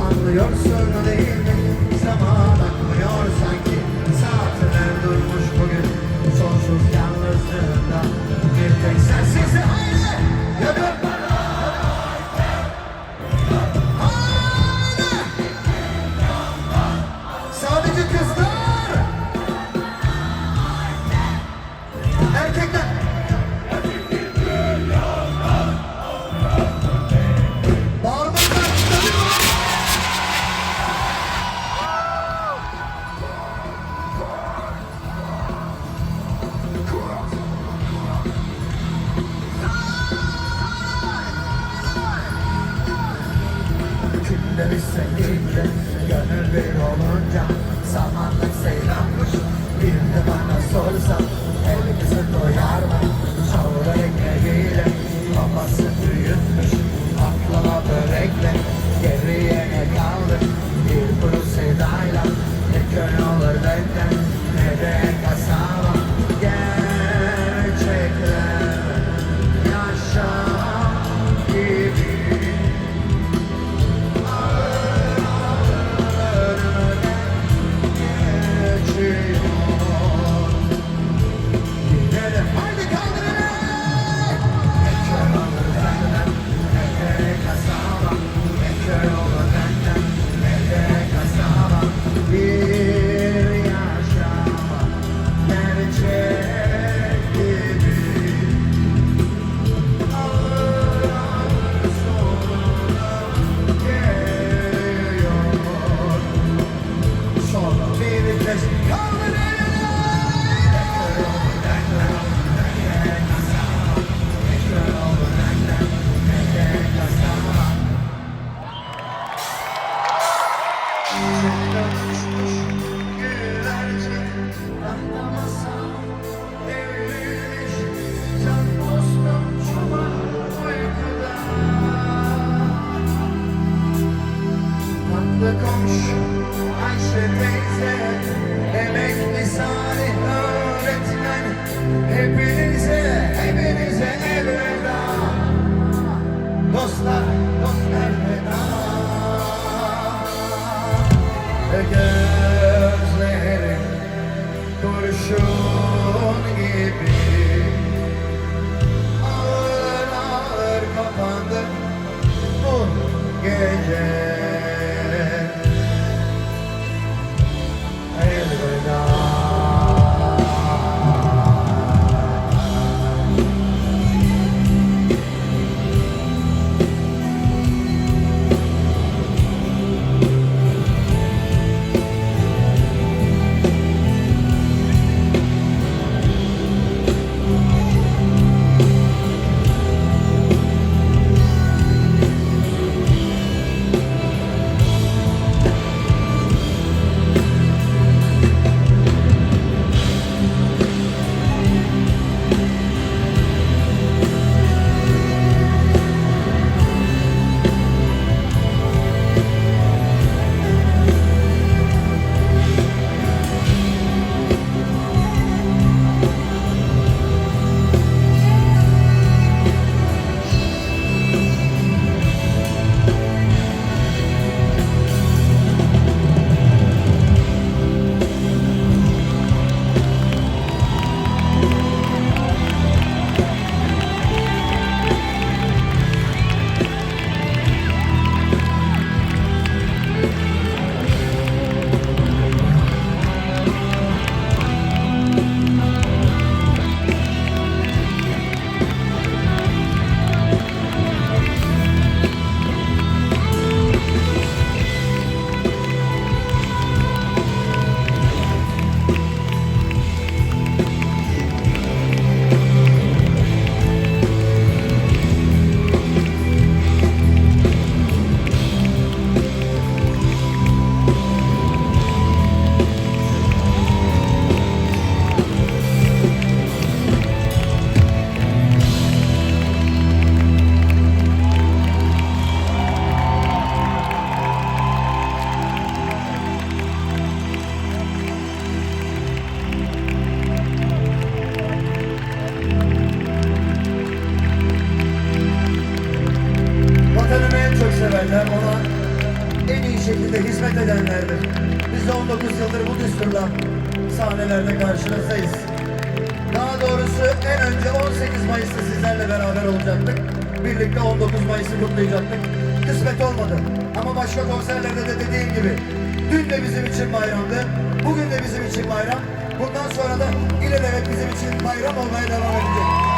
Anlıyorsun. De bana sorsan Elimizi doyar mı Çavura ekmeğiyle Babası büyütmüş Aklına börekle Geriye ne kaldı? Bir kuru sevdayla Ne köy olur benden. Ne de Hepinize, hepinize elveda. Dostlar, dostlar elveda Ve gözlerim kurşun gibi. Ağır ağır kapandı bu gece şekilde hizmet edenlerdir. Biz de 19 yıldır bu düsturla sahnelerde karşınızdayız. Daha doğrusu en önce 18 Mayıs'ta sizlerle beraber olacaktık. Birlikte 19 Mayıs'ı kutlayacaktık. Kısmet olmadı. Ama başka konserlerde de dediğim gibi dün de bizim için bayramdı. Bugün de bizim için bayram. Bundan sonra da ilelebet bizim için bayram olmaya devam edecek.